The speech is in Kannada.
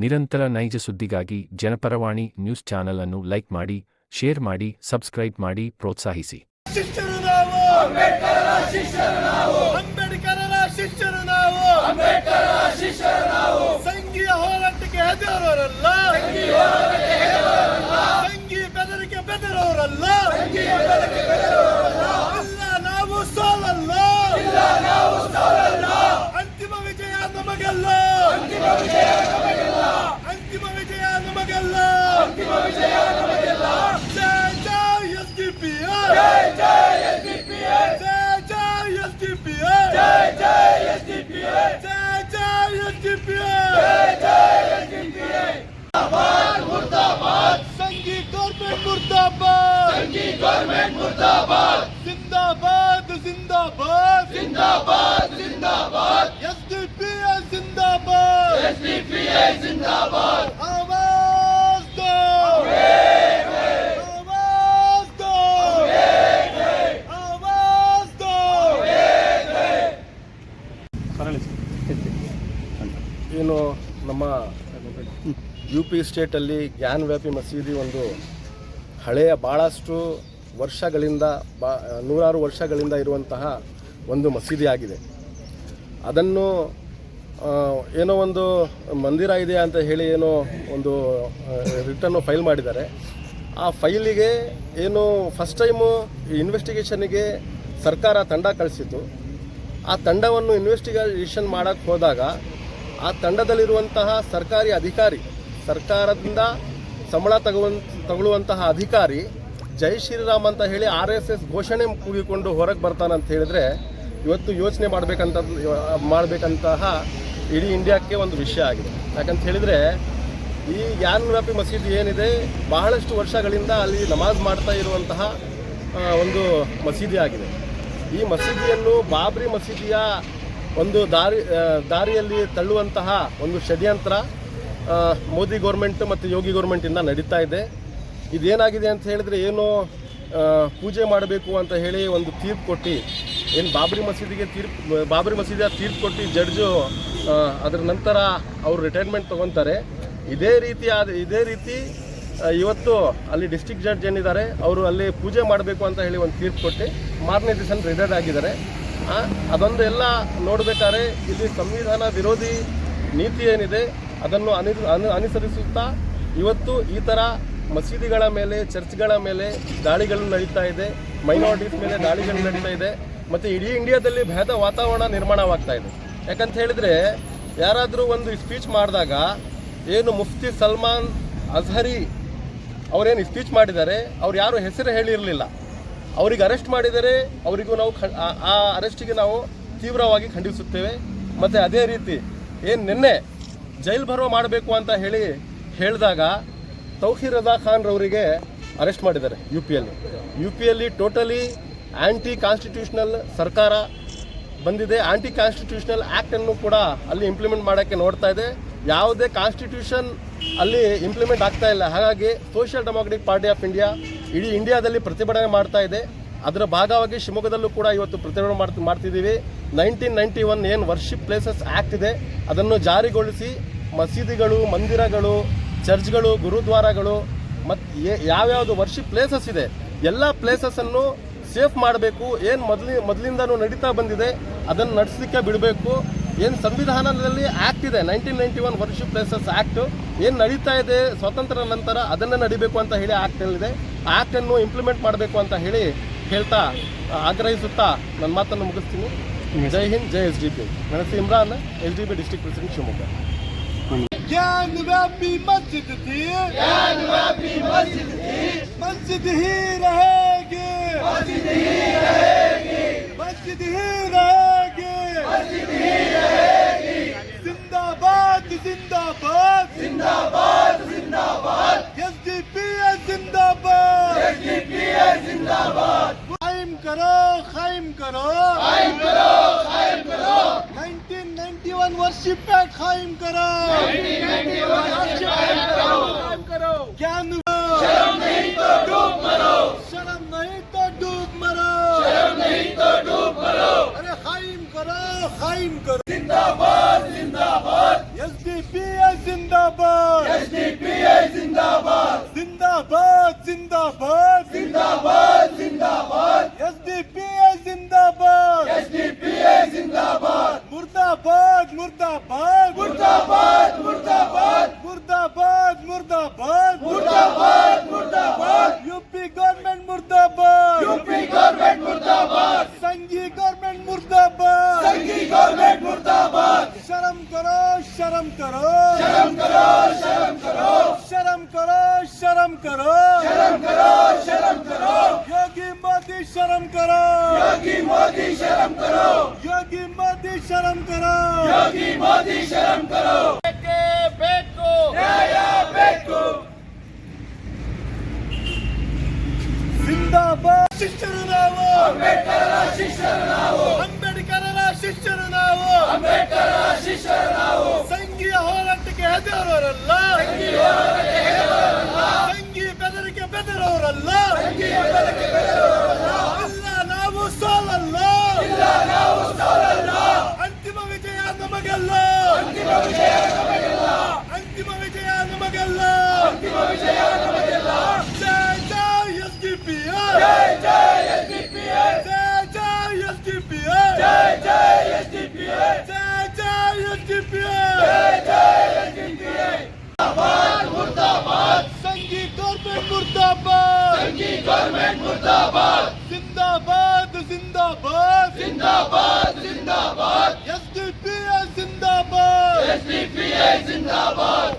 ನಿರಂತರ ನೈಜ ಸುದ್ದಿಗಾಗಿ ಜನಪರವಾಣಿ ನ್ಯೂಸ್ ಚಾನೆಲ್ ಅನ್ನು ಲೈಕ್ ಮಾಡಿ, ಶೇರ್ ಮಾಡಿ, ಸಬ್ಸ್ಕ್ರೈಬ್ ಮಾಡಿ ಪ್ರೋತ್ಸಾಹಿಸಿ. ಬೆದರಿಕೆ ಬೆದರೋರಲ್ಲ ಇಲ್ಲ ನಾವು ಸೋಲಲ್ಲ ಅಂತಿಮ ವಿಜಯ ನಮಗಲ್ಲ ಅಂತಿಮ ವಿಜಯ ನಮಗಲ್ಲ ಜಯ ಜಯ ಎಸ್ ಡಿ ಪಿ ಜಯ ಜಯ ಎಸ್ ಡಿ ಪಿ ಜಯ ಜಯ ಎಸ್ ಡಿ ಪಿ ಸಂಘಿ ಗೌರ್ಮೆಂಟ್ ಮುರ್ದಾಬಾದ್ ಸಂಘಿ ಗೌರ್ಮೆಂಟ್ ಮುರ್ದಾಬಾದ್ ಜಿಂದಾಬಾದ್ ಜಿಂದಾಬಾದ್. ಜಿಂದಾಬಾದ್ ಜಿಂದಾಬಾದ್. ಎಸ್ ಡಿ ಪಿ ಜಿಂದಾಬಾದ್. ಎಸ್ ಡಿ ಪಿ ಜಿಂದಾಬಾದ್. ಆವಾಜ್ ದೋ ಆವಾಜ್ ದೋ ಆವಾಜ್ ದೋ ಏನು ನಮ್ಮ ಯು ಪಿ ಸ್ಟೇಟಲ್ಲಿ ಜ್ಞಾನವ್ಯಾಪಿ ಮಸೀದಿ ಒಂದು ಹಳೆಯ ಭಾಳಷ್ಟು ವರ್ಷಗಳಿಂದ ಬಾ ನೂರಾರು ವರ್ಷಗಳಿಂದ ಇರುವಂತಹ ಒಂದು ಮಸೀದಿ ಆಗಿದೆ ಅದನ್ನು ಏನೋ ಒಂದು ಮಂದಿರ ಇದೆ ಅಂತ ಹೇಳಿ ಏನೋ ಒಂದು ರಿಟರ್ನು ಫೈಲ್ ಮಾಡಿದ್ದಾರೆ. ಆ ಫೈಲಿಗೆ ಏನು ಫಸ್ಟ್ ಟೈಮು ಇನ್ವೆಸ್ಟಿಗೇಷನಿಗೆ ಸರ್ಕಾರ ತಂಡ ಕಳಿಸಿತು ಆ ತಂಡವನ್ನು ಇನ್ವೆಸ್ಟಿಗೇಷನ್ ಮಾಡೋಕ್ಕೆ ಹೋದಾಗ ಆ ತಂಡದಲ್ಲಿರುವಂತಹ ಸರ್ಕಾರಿ ಅಧಿಕಾರಿ, ಸರ್ಕಾರದಿಂದ ಸಂಬಳ ತಗುವಂತ, ತಗೊಳ್ಳುವಂತಹ ಅಧಿಕಾರಿ ಜೈ ಶ್ರೀರಾಮ್ ಅಂತ ಹೇಳಿ ಆರ್ ಎಸ್ ಎಸ್ ಘೋಷಣೆ ಕೂಗಿಕೊಂಡು ಹೊರಗೆ ಬರ್ತಾನಂತ ಹೇಳಿದ್ರೆ ಇವತ್ತು ಯೋಚನೆ ಮಾಡಬೇಕಂತ ಮಾಡಬೇಕಂತಹ ಇಡೀ ಇಂಡಿಯಾಕ್ಕೆ ಒಂದು ವಿಷಯ ಆಗಿದೆ. ಯಾಕಂತ ಹೇಳಿದರೆ ಈ ವ್ಯಾಪಿ ಮಸೀದಿ ಏನಿದೆ, ಬಹಳಷ್ಟು ವರ್ಷಗಳಿಂದ ಅಲ್ಲಿ ನಮಾಜ್ ಮಾಡ್ತಾ ಇರುವಂತಹ ಒಂದು ಮಸೀದಿ ಆಗಿದೆ. ಈ ಮಸೀದಿಯನ್ನು ಬಾಬ್ರಿ ಮಸೀದಿಯ ಒಂದು ದಾರಿ ದಾರಿಯಲ್ಲಿ ತಳ್ಳುವಂತಹ ಒಂದು ಷಡ್ಯಂತ್ರ ಮೋದಿ ಗೌರ್ಮೆಂಟ್ ಮತ್ತು ಯೋಗಿ ಗೌರ್ಮೆಂಟಿಂದ ನಡೀತಾ ಇದೆ. ಇದೇನಾಗಿದೆ ಅಂತ ಹೇಳಿದ್ರೆ ಏನು ಪೂಜೆ ಮಾಡಬೇಕು ಅಂತ ಹೇಳಿ ಒಂದು ತೀರ್ಪು ಕೊಟ್ಟು, ಏನು ಬಾಬ್ರಿ ಮಸೀದಿಗೆ ತೀರ್ಪು, ಬಾಬ್ರಿ ಮಸೀದಿಯ ತೀರ್ಪು ಕೊಟ್ಟು ಜಡ್ಜು ಅದರ ನಂತರ ಅವರು ರಿಟೈರ್ಮೆಂಟ್ ತೊಗೊತಾರೆ. ಇದೇ ರೀತಿ ಆದ, ಇದೇ ರೀತಿ ಇವತ್ತು ಅಲ್ಲಿ ಡಿಸ್ಟಿಕ್ ಜಡ್ಜ್ ಏನಿದ್ದಾರೆ, ಅವರು ಅಲ್ಲಿ ಪೂಜೆ ಮಾಡಬೇಕು ಅಂತ ಹೇಳಿ ಒಂದು ತೀರ್ಪು ಕೊಟ್ಟು ಮಾರನೇ ದಿವಸ ರಿಟೈರ್ಡ್ ಆಗಿದ್ದಾರೆ. ಅದೊಂದು ಎಲ್ಲ ನೋಡಬೇಕಾದ್ರೆ ಇಲ್ಲಿ ಸಂವಿಧಾನ ವಿರೋಧಿ ನೀತಿ ಏನಿದೆ, ಅದನ್ನು ಅನು- ಅನುಸರಿಸುತ್ತಾ, ಇವತ್ತು ಈ ಥರ ಮಸೀದಿಗಳ ಮೇಲೆ, ಚರ್ಚ್ಗಳ ಮೇಲೆ ದಾಳಿಗಳು ನಡೀತಾ ಇದೆ. ಮೈನಾರಿಟೀಸ್ ಮೇಲೆ ದಾಳಿಗಳು ನಡೀತಾ ಇದೆ. ಮತ್ತು ಇಡೀ ಇಂಡಿಯಾದಲ್ಲಿ ಭೇದ ವಾತಾವರಣ ನಿರ್ಮಾಣವಾಗ್ತಾ ಇದೆ. ಯಾಕಂತ ಹೇಳಿದರೆ, ಯಾರಾದರೂ ಒಂದು ಸ್ಪೀಚ್ ಮಾಡಿದಾಗ, ಏನು ಮುಫ್ತಿ ಸಲ್ಮಾನ್ ಅಜಹರಿ ಅವರೇನು ಸ್ಪೀಚ್ ಮಾಡಿದ್ದಾರೆ, ಅವ್ರು ಯಾರು ಹೆಸರು ಹೇಳಿರಲಿಲ್ಲ. ಅವರಿಗೆ ಅರೆಸ್ಟ್ ಮಾಡಿದರೆ ಅವರಿಗೂ ನಾವು ಆ- ಅರೆಸ್ಟಿಗೆ ನಾವು ತೀವ್ರವಾಗಿ ಖಂಡಿಸುತ್ತೇವೆ. ಮತ್ತು ಅದೇ ರೀತಿ, ಏನು ನಿನ್ನೆ ಜೈಲು ಬರೋ ಮಾಡಬೇಕು ಅಂತ ಹೇಳಿ ಹೇಳಿದಾಗ ತೌಹೀರ್ ರಜಾ ಖಾನ್ ರವರಿಗೆ ಅರೆಸ್ಟ್ ಮಾಡಿದ್ದಾರೆ ಯು ಪಿಯಲ್ಲಿ ಯು ಪಿಯಲ್ಲಿ ಟೋಟಲಿ ಆ್ಯಂಟಿ ಕಾನ್ಸ್ಟಿಟ್ಯೂಷನಲ್ ಸರ್ಕಾರ ಬಂದಿದೆ. ಆ್ಯಂಟಿ ಕಾನ್ಸ್ಟಿಟ್ಯೂಷನಲ್ ಆ್ಯಕ್ಟನ್ನು ಕೂಡ ಅಲ್ಲಿ ಇಂಪ್ಲಿಮೆಂಟ್ ಮಾಡೋಕ್ಕೆ ನೋಡ್ತಾ ಇದೆ. ಯಾವುದೇ ಕಾನ್ಸ್ಟಿಟ್ಯೂಷನ್ ಅಲ್ಲಿ ಇಂಪ್ಲಿಮೆಂಟ್ ಆಗ್ತಾ ಇಲ್ಲ. ಹಾಗಾಗಿ Social Democratic Party of India ಇಡೀ ಇಂಡಿಯಾದಲ್ಲಿ ಪ್ರತಿಭಟನೆ ಮಾಡ್ತಾ ಇದೆ. ಅದರ ಭಾಗವಾಗಿ ಶಿವಮೊಗ್ಗದಲ್ಲೂ ಕೂಡ ಇವತ್ತು ಪ್ರತಿಭಟನೆ ಮಾಡ್ತಾ, ಮಾಡ್ತಿದ್ದೀವಿ. ನೈನ್ಟೀನ್ ನೈಂಟಿ ಒನ್ ಏನು ವರ್ಷಿಪ್ ಪ್ಲೇಸಸ್ ಆ್ಯಕ್ಟ್ ಇದೆ. ಅದನ್ನು ಜಾರಿಗೊಳಿಸಿ ಮಸೀದಿಗಳು, ಮಂದಿರಗಳು ಚರ್ಚ್ಗಳು ಗುರುದ್ವಾರಗಳು ಮತ್ತು ಯಾವ್ಯಾವುದು ವರ್ಷಿಪ್ ಪ್ಲೇಸಸ್ ಇದೆ ಎಲ್ಲ ಪ್ಲೇಸಸ್ಸನ್ನು ಸೇಫ್ ಮಾಡಬೇಕು. ಏನು ಮೊದಲಿ ಮೊದಲಿಂದನೂ ನಡೀತಾ ಬಂದಿದೆ ಅದನ್ನು ನಡೆಸಲಿಕ್ಕೆ ಬಿಡಬೇಕು. ಏನು ಸಂವಿಧಾನದಲ್ಲಿ ಆ್ಯಕ್ಟ್ ಇದೆ nineteen ninety one worship places act ಏನು ನಡೀತಾ ಇದೆ ಸ್ವಾತಂತ್ರ್ಯ ನಂತರ ಅದನ್ನು ನಡಿಬೇಕು ಅಂತ ಹೇಳಿ ಆ್ಯಕ್ಟಲ್ಲಿದೆ ಆ ಆ್ಯಕ್ಟನ್ನು ಇಂಪ್ಲಿಮೆಂಟ್ ಮಾಡಬೇಕು ಅಂತ ಹೇಳಿ ಹೇಳ್ತಾ ಆಗ್ರಹಿಸುತ್ತಾ ನನ್ನ ಮಾತನ್ನು ಮುಗಿಸ್ತೀನಿ. ಜೈ ಹಿಂದ್ ಜೈ ಎಸ್ ಡಿ ಪಿ. ನನ್ನ Imran S D P district president Shivamogga. يا نبابي مسجدتي يا نبابي مسجدتي مسجده رهاقي مسجده رهاقي مسجده رهاقي مسجده رهاقي زنداباد زنداباد زنداباد زنداباد يزدي بيا زنداباد يزدي بيا زنداباد قائم کرو قائم کرو قائم کرو قائم کرو 1991 ورشپ ایکٹ قائم کرو कायम करो जिंदाबाद जिंदाबाद एसडीपीए जिंदाबाद एसडीपीए जिंदाबाद जिंदाबाद जिंदाबाद जिंदाबाद जिंदाबाद एसडीपीए जिंदाबाद एसडीपीए जिंदाबाद मुर्दाबाद मुर्दाबाद मुर्दाबाद करो। शर्म करो शर्म करो। योगी मोदी शर्म करो। योगी मोदी शर्म करो। योगी मोदी शर्म करो। योगी मोदी शर्म करो। ಸೋಲಲ್ಲ ಇಲ್ಲ ನಾವು ಸೋಲಲ್ಲ. ಅಂತಿಮ ವಿಜಯ ನಮಗಲ್ಲ. government murdabad zindabad zindabad zindabad zindabad sdp zindabad sdp zindabad